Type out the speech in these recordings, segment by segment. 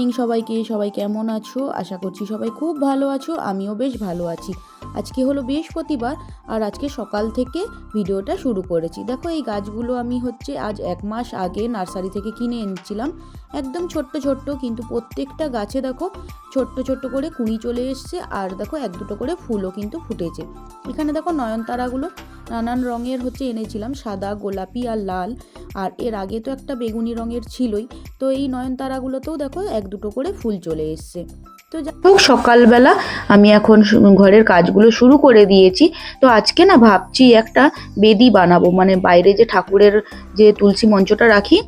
Morning সবাইকে, সবাই কেমন আছো? আশা করছি সবাই খুব ভালো আছো, আমিও বেশ ভালো আছি। আজকে হলো বৃহস্পতিবার আর আজকে সকাল থেকে ভিডিওটা শুরু করেছি। দেখো এই গাছগুলো আমি হচ্ছে আজ এক মাস আগে নার্সারি থেকে কিনে এনেছিলাম। একদম ছোট্ট ছোট্ট, কিন্তু প্রত্যেকটা গাছে দেখো ছোট্ট ছোট্ট করে কুঁড়ি চলে এসছে আর দেখো এক দুটো করে ফুলও কিন্তু ফুটেছে। এখানে দেখো নয়নতারাগুলো নানান রঙের হচ্ছে এনেছিলাম, সাদা, গোলাপি আর লাল। আর এর আগে তো একটা বেগুনি রঙের ছিলই। তো এই নয়নতারাগুলোতেও দেখো এক দুটো করে ফুল চলে এসছে। তো সকালবেলা আমি এখন ঘরের কাজগুলো শুরু করে দিয়েছি। তো আজকে না ভাবছি একটা বেদি বানাবো। মানে বাইরে যে ঠাকুরের যে তুলসী মঞ্চটা রাখি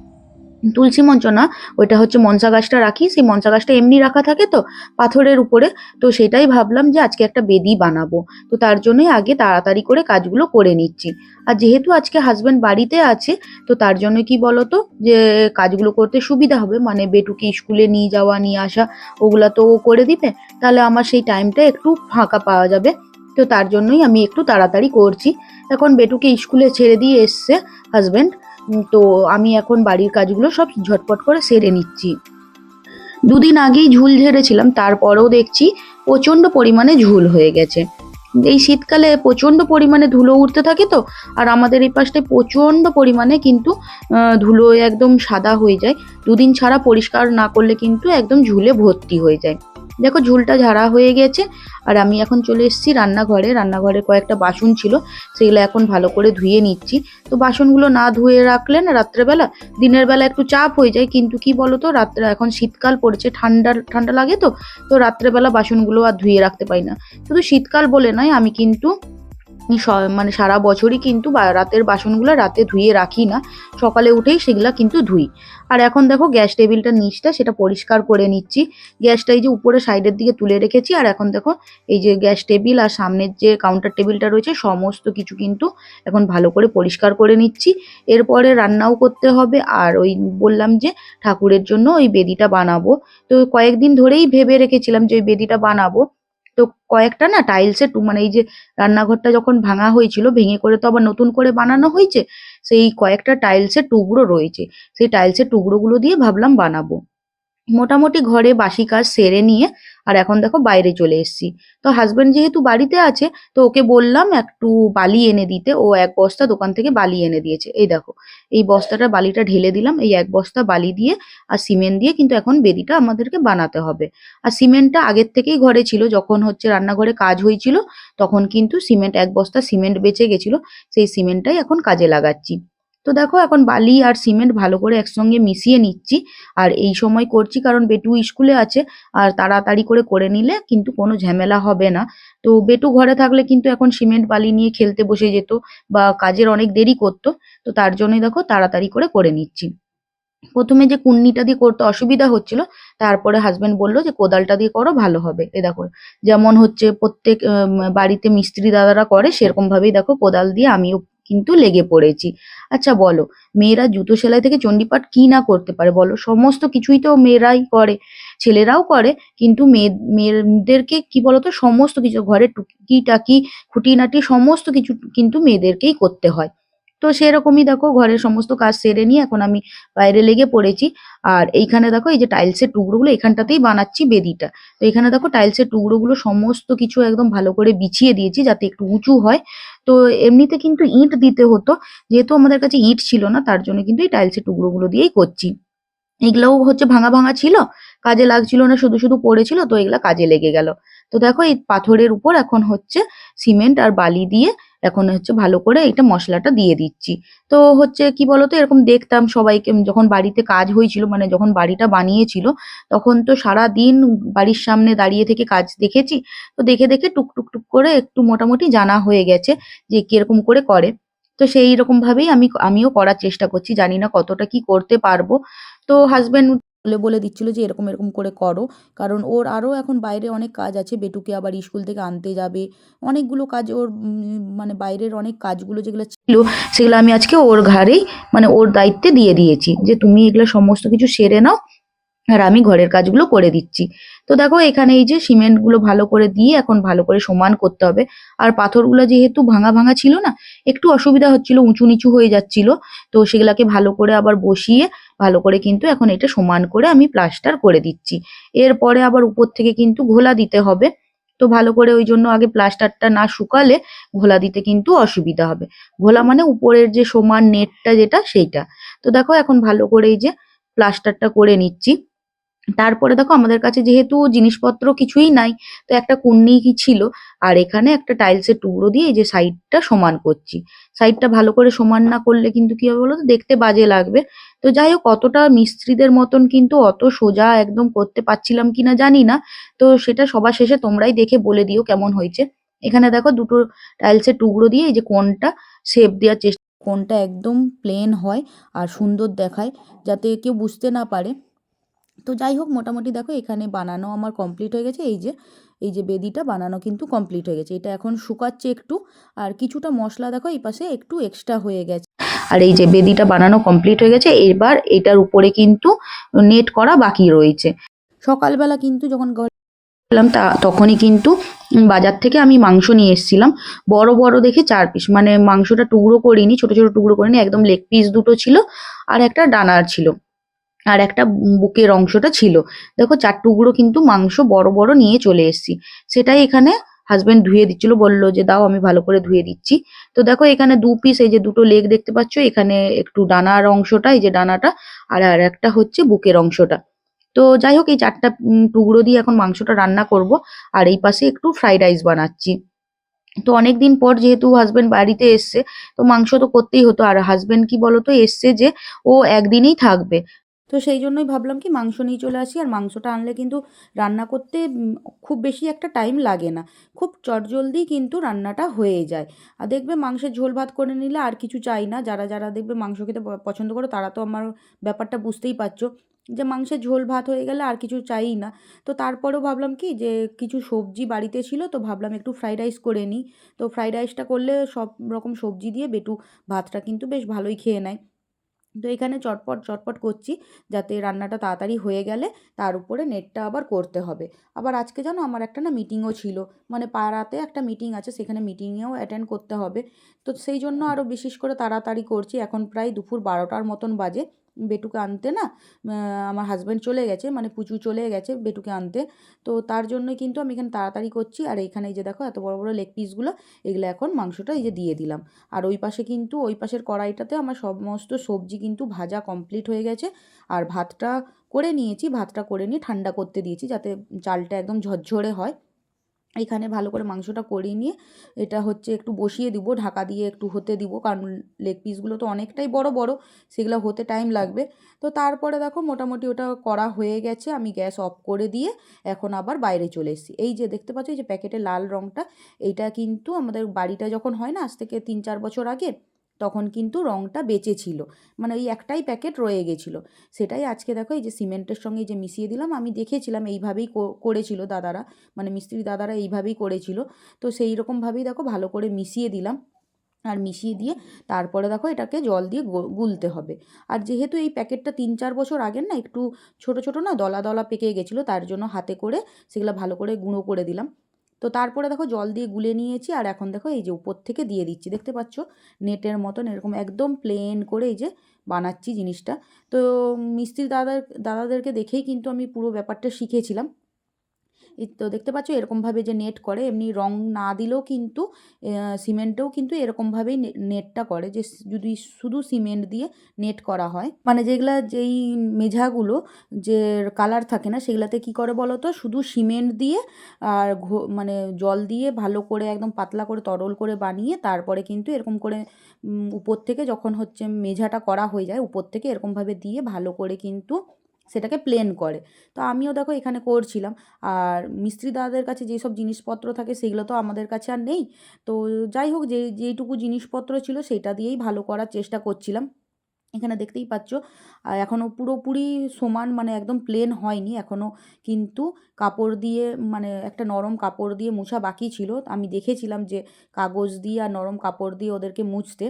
তুলসী মঞ্চ না ওইটা হচ্ছে মনসা গাছটা রাখি, সেই মনসা গাছটা এমনি রাখা থাকে তো পাথরের উপরে। তো সেটাই ভাবলাম যে আজকে একটা বেদি বানাবো। তো তার জন্যই আগে তাড়াতাড়ি করে কাজগুলো করে নিচ্ছি। আর যেহেতু আজকে হাজব্যান্ড বাড়িতে আছে, তো তার জন্য কি বলতো যে কাজগুলো করতে সুবিধা হবে। মানে বেটুকে স্কুলে নিয়ে যাওয়া, নিয়ে আসা, ওগুলো তো ও করে দিবে। তাহলে আমার সেই টাইমটা একটু ফাঁকা পাওয়া যাবে। তো তার জন্যই আমি একটু তাড়াতাড়ি করছি। এখন বেটুকে স্কুলে ছেড়ে দিয়ে এসছে হাজব্যান্ড তো আমি এখন বাড়ির কাজগুলো সব ঝটপট করে সেরে নিচ্ছি। দুদিন আগেই ঝুল ঝেড়েছিলাম, তারপরেও দেখছি প্রচণ্ড পরিমাণে ঝুল হয়ে গেছে। এই শীতকালে প্রচণ্ড পরিমাণে ধুলো উঠতে থাকে তো, আর আমাদের এই পাশটায় প্রচণ্ড পরিমাণে কিন্তু ধুলো একদম সাদা হয়ে যায়। দুদিন ছাড়া পরিষ্কার না করলে কিন্তু একদম ঝুলে ভর্তি হয়ে যায়। দেখো ঝুলটা ঝাড়া হয়ে গেছে, আর আমি এখন চলে এসেছি রান্নাঘরে। রান্নাঘরে কয়েকটা বাসন ছিল, সেগুলো এখন ভালো করে ধুয়ে নিচ্ছি। তো বাসনগুলো না ধুয়ে রাখলে না রাত্রেবেলা, দিনের বেলা একটু চাপ হয়ে যায়, কিন্তু কি বলো তো রাত্রে এখন শীতকাল পড়েছে, ঠান্ডা ঠান্ডা লাগে তো তো রাত্রেবেলা বাসনগুলো আর ধুয়ে রাখতে পারি না। শুধু শীতকাল বলে নয়, আমি কিন্তু মানে সারা বছরই কিন্তু রাতের বাসনগুলো রাতে ধুয়ে রাখি না। সকালে উঠেই সেগুলা কিন্তু ধুই। আর এখন দেখো গ্যাস টেবিলটা নিচটা, সেটা পরিষ্কার করে নিচ্ছি। গ্যাসটা এই যে উপরে সাইডের দিকে তুলে রেখেছি। আর এখন দেখো এই যে গ্যাস টেবিল আর সামনের যে কাউন্টার টেবিলটা রয়েছে, সমস্ত কিছু কিন্তু এখন ভালো করে পরিষ্কার করে নিচ্ছি। এরপরে রান্নাও করতে হবে। আর ওই বললাম যে ঠাকুরের জন্য ওই বেদিটা বানাবো। তো কয়েকদিন ধরেই ভেবে রেখেছিলাম যে ওই বেদিটা বানাবো। তো কয়েকটা না টাইলসের মানে এই যে রান্নাঘরটা যখন ভাঙা হয়েছিল, ভেঙে করে তো আবার নতুন করে বানানো হয়েছে, সেই কয়েকটা টাইলসের টুকরো রয়েছে। সেই টাইলসের টুকরোগুলো দিয়ে ভাবলাম বানাবো। মোটামুটি ঘরে বাসি কাজ সেরে নিয়ে আর এখন দেখো বাইরে চলে এসেছি। তো হাজবেন্ড যেহেতু বাড়িতে আছে, তো ওকে বললাম একটু বালি এনে দিতে। ও এক বস্তা দোকান থেকে বালি এনে দিয়েছে। এই দেখো, এই বস্তাটা বালিটা ঢেলে দিলাম, এই এক বস্তা বালি দিয়ে আর সিমেন্ট দিয়ে কিন্তু এখন বেদিটা আমাদেরকে বানাতে হবে। আর সিমেন্টটা আগের থেকেই ঘরে ছিল, যখন হচ্ছে রান্নাঘরে কাজ হয়েছিল, তখন কিন্তু সিমেন্ট, এক বস্তা সিমেন্ট বেঁচে গেছিল, সেই সিমেন্টটাই এখন কাজে লাগাচ্ছি। তো দেখো এখন বালি আর সিমেন্ট ভালো করে একসঙ্গে মিশিয়ে নিচ্ছি। আর এই সময় করছি কারণ বেটু স্কুলে আছে আর তাড়াতাড়ি করে করে নিলে কিন্তু কোনো ঝামেলা হবে না। তো বেটু ঘরে থাকলে কিন্তু এখন সিমেন্ট বালি নিয়ে খেলতে বসে যেত বা কাজের অনেক দেরি করতো। তো তার জন্যই দেখো তাড়াতাড়ি করে করে নিচ্ছি। প্রথমে যে কুন্নিটা দিয়ে করতে অসুবিধা হচ্ছিল, তারপরে হাজবেন্ড বলল যে কোদালটা দিয়ে করো, ভালো হবে। এ দেখো, যেমন হচ্ছে প্রত্যেক বাড়িতে মিস্ত্রি দাদারা করে সেরকম ভাবেই দেখো কোদাল দিয়ে আমিও কিন্তু লেগে পড়েছি। আচ্ছা বলো, মেয়েরা জুতো সেলাই থেকে চণ্ডীপাঠ কি না করতে পারে বলো? সমস্ত কিছুই তো মেয়েরাই করে, ছেলেরাও করে, কিন্তু মেয়ে, মেয়েদেরকে কি বলতো? সমস্ত কিছু, ঘরে টুকি টাকি খুঁটিনাটি, সমস্ত কিছু কিন্তু মেয়েদেরকেই করতে হয়। তো সেরকমই দেখো ঘরের সমস্ত কাজ সেরে নিয়ে এখন আমি বাইরে লেগে পড়েছি। আর এইখানে দেখো এই যে টাইলসের টুকরোগুলো এখানটাতেই বানাচ্ছি বেদিটা। তো এখানে দেখো টাইলসের টুকরোগুলো সমস্ত কিছু একদম ভালো করে বিছিয়ে দিয়েছি যাতে একটু উঁচু হয়। তো এমনিতে কিন্তু ইট দিতে হতো, যেহেতু আমাদের কাছে ইট ছিল না, তার জন্য কিন্তু এই টাইলসের টুকরোগুলো দিয়েই করছি। এগুলোও হচ্ছে ভাঙা ভাঙা ছিল, কাজে লাগছিল না, শুধু শুধু পড়েছিল, তো এগুলা কাজে লেগে গেল। তো দেখো এই পাথরের উপর এখন হচ্ছে সিমেন্ট আর বালি দিয়ে এখন হচ্ছে ভালো করে এটা মশলাটা দিয়ে দিচ্ছি। তো হচ্ছে কি বলতো, এরকম দেখতাম সবাইকে, যখন বাড়িতে কাজ হয়েছিল মানে যখন বাড়িটা বানিয়েছিল, তখন তো সারা দিন বাড়ির সামনে দাঁড়িয়ে থেকে কাজ দেখেছি। তো দেখে দেখে টুক টুক টুক করে একটু মোটামুটি জানা হয়ে গেছে যে কীরকম করে করে। তো সেই রকম ভাবেই আমি আমিও করার চেষ্টা করছি। জানি না কতটা কি করতে পারব। তো হাজব্যান্ড বলে বলে দিচ্ছিল যে, এরকম এরকম করে করো। কারণ ওর আরও এখন বাইরে অনেক কাজ আছে। বেটুকে আবার স্কুল থেকে আনতে যাবে। অনেকগুলো কাজ ওর মানে বাইরের অনেক কাজগুলো যেগুলো ছিল, সেগুলো আমি আজকে ওর ঘাড়েই মানে ওর দায়িত্বে দিয়ে দিয়েছি। যে, তুমি এগুলো সমস্ত কিছু সেরে নাও। আর আমি ঘরের কাজগুলো করে দিচ্ছি। তো দেখো, এখানে এই যে সিমেন্টগুলো ভালো করে দিয়ে এখন ভালো করে সমান করতে হবে। আর পাথরগুলো যেহেতু ভাঙা ভাঙা ছিল না, একটু অসুবিধা হচ্ছিল, উঁচু নিচু হয়ে যাচ্ছিল। তো সেগুলাকে ভালো করে আবার বসিয়ে, ভালো করে কিন্তু এখন এটা সমান করে আমি প্লাস্টার করে দিচ্ছি। এরপরে আবার উপর থেকে কিন্তু ঘোলা দিতে হবে। তো ভালো করে ওই জন্য আগে প্লাস্টারটা না শুকালে ঘোলা দিতে কিন্তু অসুবিধা হবে। ঘোলা মানে উপরের যে সমান নেটটা যেটা, সেইটা। তো দেখো, এখন ভালো করে এই যে প্লাস্টারটা করে নিচ্ছি। তারপরে দেখো আমাদের কাছে যেহেতু জিনিসপত্র কিছুই নাই, তো একটা কুন্নি কি ছিল, আর এখানে একটা টাইলসের টুকরো দিয়ে এই যে সাইডটা সমান করছি। সাইডটা ভালো করে সমান না করলে কিন্তু কি হবে বলো তো, দেখতে বাজে লাগবে। তো যাই হোক, অতটা মিস্ত্রিদের মতন কিন্তু অত সোজা একদম করতে পারছিলাম কিনা জানি না। তো সেটা সবার শেষে তোমরাই দেখে বলে দিও কেমন হয়েছে। এখানে দেখো দুটো টাইলসের টুকরো দিয়ে এই যে কোনটা শেপ দেওয়ার চেষ্টা কোনটা একদম প্লেন হয় আর সুন্দর দেখায়, যাতে কেউ বুঝতে না পারে। তো যাই হোক, মোটামুটি দেখো এখানে বানানো আমার কমপ্লিট হয়ে গেছে। এই যে এই যে বেদিটা বানানো কিন্তু কমপ্লিট হয়ে গেছে। এটা এখন শুকাচ্ছে একটু, আর কিছুটা মশলা দেখো এই পাশে একটু এক্সট্রা হয়ে গেছে। আর এই যে বেদিটা বানানো কমপ্লিট হয়ে গেছে, এবার এটার উপরে কিন্তু নেট করা বাকি রয়েছে। সকালবেলা কিন্তু যখন গেলাম তা তখনই কিন্তু বাজার থেকে আমি মাংস নিয়ে এসেছিলাম। বড় বড় দেখে চার পিস মানে মাংসটা টুকরো করিনি, ছোট ছোট টুকরো করিনি, একদম লেগ পিস দুটো ছিল, আর একটা ডানার ছিল। আর একটা বুকের অংশটা ছিল। দেখো, চার টুকরো কিন্তু মাংস বড় বড় নিয়ে চলে এসেছি। সেটাই এখানে হাজবেন্ড ধুয়ে দিচ্ছিল, বলল যে, দাও, আমি ভালো করে ধুয়ে দিচ্ছি। তো দেখো, এখানে দু পিস এই যে দুটো লেগ দেখতে পাচ্ছ, এখানে একটু ডানার অংশটা, এই যে ডানাটা, আর আর একটা হচ্ছে বুকের অংশটা। তো যাই হোক, এই চারটা টুকরো দিয়ে এখন মাংসটা রান্না করব, আর এই পাশে একটু ফ্রাইড রাইস বানাচ্ছি। তো অনেকদিন পর যেহেতু হাজবেন্ড বাড়িতে এসছে, তো মাংস তো করতেই হতো। আর হাজবেন্ড কি বলতো, এসছে যে, ও একদিনই থাকবে। তো সেই জন্যই ভাবলাম কি মাংস নিয়ে চলে আসি। আর মাংসটা আনলে কিন্তু রান্না করতে খুব বেশি একটা টাইম লাগে না। খুব চটজলদি কিন্তু রান্নাটা হয়ে যায়। আর দেখবে মাংসের ঝোল ভাত করে নিলে আর কিছু চাই না। যারা যারা দেখবে মাংস খেতে পছন্দ করো তারা তো আমার ব্যাপারটা বুঝতেই পারছ। যে মাংসের ঝোল ভাত হয়ে গেলে আর কিছু চাই না। তো তারপরেও ভাবলাম কি যে কিছু সবজি বাড়িতে ছিল তো ভাবলাম একটু ফ্রাইড রাইস করে নিই। তো ফ্রাইড রাইসটা করলে সব রকম সবজি দিয়ে বেটু ভাতটা কিন্তু বেশ ভালোই খেয়ে নেয়। তো এখানে চটপট চটপট করছি যাতে রান্নাটা তাড়াতাড়ি হয়ে গেলে তার উপরে নেটটা আবার করতে হবে। আবার আজকে জানো আমার একটা না মিটিংও ছিল মানে পাড়াতে একটা মিটিং আছে, সেখানে মিটিংয়েও অ্যাটেন্ড করতে হবে। তো সেই জন্য আরও বিশেষ করে তাড়াতাড়ি করছি, এখন প্রায় দুপুর বারোটার মতন বাজে। বেটুকে আনতে না আমার হাজব্যান্ড চলে গেছে মানে পুচু চলে গেছে বেটুকে আনতে। তো তার জন্যই কিন্তু আমি এখানে তাড়াতাড়ি করছি। আর এখানে এই যে দেখো, এত বড় বড় লেগ পিসগুলো এগুলো এখন মাংসটা এই যে দিয়ে দিলাম। আর ওই পাশে কিন্তু, ওই পাশের কড়াইটাতে আমার সমস্ত সবজি কিন্তু ভাজা কমপ্লিট হয়ে গেছে। আর ভাতটা করে নিয়েছি, ভাতটা করে নিয়ে ঠান্ডা করতে দিয়েছি, যাতে চালটা একদম ঝরঝরে হয়। এখানে ভালো করে মাংসটা করিয়ে নিয়ে এটা হচ্ছে একটু বসিয়ে দিব, ঢাকা দিয়ে একটু হতে দিব, কারণ লেগ পিসগুলো তো অনেকটাই বড় বড় সেগুলো হতে টাইম লাগবে। তো তারপরে দেখো মোটামুটি ওটা করা হয়ে গেছে, আমি গ্যাস অফ করে দিয়ে এখন আবার বাইরে চলে এসেছি। এই যে দেখতে পাচ্ছ, এই যে প্যাকেটে লাল রঙটা এইটা কিন্তু আমাদের বাড়িটা যখন হয় না, আজ থেকে তিন চার বছর আগে তখন কিন্তু রঙটা বেঁচে ছিল। মানে ওই একটাই প্যাকেট রয়ে গেছিল। সেটাই আজকে দেখো এই যে সিমেন্টের সঙ্গে যে মিশিয়ে দিলাম, আমি দেখেছিলাম এইভাবেই করেছিল দাদারা। মানে মিস্ত্রি দাদারা এইভাবেই করেছিল। তো সেই রকমভাবেই দেখো ভালো করে মিশিয়ে দিলাম। আর মিশিয়ে দিয়ে তারপরে দেখো এটাকে জল দিয়ে গুলতে হবে। আর যেহেতু এই প্যাকেটটা তিন চার বছর আগের না, একটু ছোট ছোট না, দলা দলা পেকে গেছিল, তার জন্য হাতে করে সেগুলো ভালো করে গুঁড়ো করে দিলাম। তো তারপরে দেখো জল দিয়ে গুলে নিয়েছি আর এখন দেখো এই যে উপর থেকে দিয়ে দিচ্ছি, দেখতে পাচ্ছ? নেটের মতন এরকম একদম প্লেন করে এই যে বানাচ্ছি জিনিসটা। তো মিস্ত্রি দাদার, দাদাদেরকে দেখেই কিন্তু আমি পুরো ব্যাপারটা শিখেছিলাম। তো দেখতে পাচ্ছ এরকমভাবে যে নেট করে, এমনি রং না দিলেও কিন্তু সিমেন্টেও কিন্তু এরকমভাবেই নেটটা করে যে যদি শুধু সিমেন্ট দিয়ে নেট করা হয়। মানে যেগুলা যেই মেঝাগুলো যে কালার থাকে না, সেগুলাতে কি করে বলো তো শুধু সিমেন্ট দিয়ে আর মানে জল দিয়ে ভালো করে একদম পাতলা করে তরল করে বানিয়ে তারপরে কিন্তু এরকম করে উপর থেকে যখন হচ্ছে মেঝাটা করা হয়ে যায়, উপর থেকে এরকমভাবে দিয়ে ভালো করে কিন্তু সেটাকে প্লেন করে। তো আমিও দেখো এখানে করছিলাম। আর মিস্ত্রি দাদাদের কাছে যেসব জিনিসপত্র থাকে সেগুলো তো আমাদের কাছে আর নেই। তো যাই হোক, যে যেইটুকু জিনিসপত্র ছিল সেটা দিয়েই ভালো করার চেষ্টা করছিলাম। এখানে দেখতেই পাচ্ছ এখনও পুরোপুরি সমান মানে একদম প্লেন হয়নি এখনও কিন্তু কাপড় দিয়ে মানে একটা নরম কাপড় দিয়ে মোছা বাকি ছিল। আমি দেখেছিলাম যে কাগজ দিয়ে আর নরম কাপড় দিয়ে ওদেরকে মুছতে।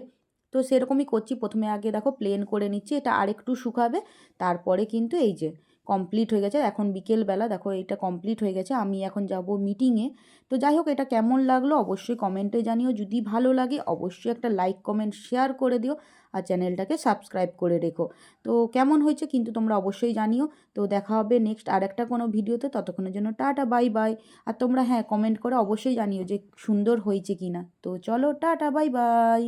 তো সেরকমই করছি। প্রথমে আগে দেখো প্লেন করে নিচ্ছি, এটা আরেকটু শুকাবে, তারপরে কিন্তু এই যে কমপ্লিট হয়ে গেছে। এখন বিকেলবেলা দেখো এটা কমপ্লিট হয়ে গেছে, আমি এখন যাব মিটিংয়ে তো যাই হোক, এটা কেমন লাগল অবশ্যই কমেন্টে জানিও। যদি ভালো লাগে অবশ্যই একটা লাইক কমেন্ট শেয়ার করে দিও আর চ্যানেলটাকে সাবস্ক্রাইব করে রেখো। তো কেমন হয়েছে কিন্তু তোমরা অবশ্যই জানিও। তো দেখা হবে নেক্সট আর একটা কোনো ভিডিওতে, ততক্ষণের জন্য টাটা বাই বাই আর তোমরা হ্যাঁ কমেন্ট করে অবশ্যই জানিও যে সুন্দর হয়েছে কি না তো চলো, টাটা বাই বাই